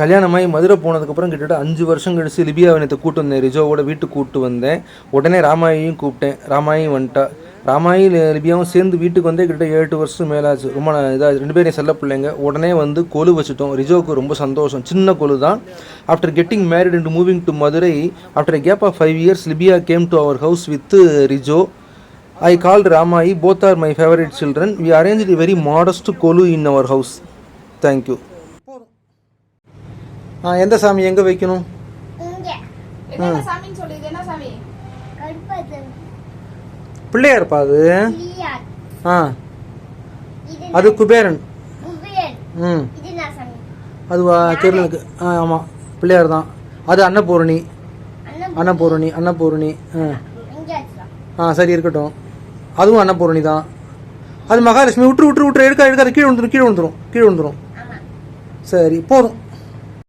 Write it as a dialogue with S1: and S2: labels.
S1: கல்யாணமாகி மதுரை போனதுக்கப்புறம் கிட்டத்தட்ட அஞ்சு வருஷம் கழிச்சு லிபியா நேற்று கூட்டு வந்தேன். ரிஜோவோட வீட்டுக்கு கூப்பிட்டு வந்தேன். உடனே ராமாயையும் கூப்பிட்டேன். ராமாயும் வந்துட்டா. ராமாயி லிபியாவும் சேர்ந்து வீட்டுக்கு வந்தே கிட்டத்தட்ட ஏழு எட்டு வருஷம் மேலாச்சு. ரொம்ப இதாக ரெண்டு பேரும் செல்ல பிள்ளைங்க. உடனே வந்து கொலு வச்சுட்டோம். ரிஜோவுக்கு ரொம்ப சந்தோஷம். சின்ன கொலு தான். After getting married and moving to Madurai after gap of five years Libiya came to our house with Rijo. I call Ramayi both are my favourite children we arrange very modest golu in our house thank you ஆ எந்த சாமி எங்கே வைக்கணும்?
S2: இங்க.
S3: என்ன சாமின்னு சொல்லு இது என்ன சாமி?
S2: கருப்பது.
S1: பிள்ளையார்ப்பா அது? ஆ. அது குபேரன். ம். அதுவா தெரியலக்கு ஆ ஆமாம் பிள்ளையார் தான். அது அன்னபூரணி. அன்னபூரணி. அன்னபூரணி ஆ. ஆ சரி இருக்கட்டும். அதுவும் அன்னபூரணி தான். அது மகாலட்சுமி விட்டுரு விட்டுரு விட்டுரு எடுக்க எடுக்காத கீழே வந்துடும் கீழே வந்துடும் கீழே வந்துடும்
S2: ஆமா.
S1: சரி போதும்.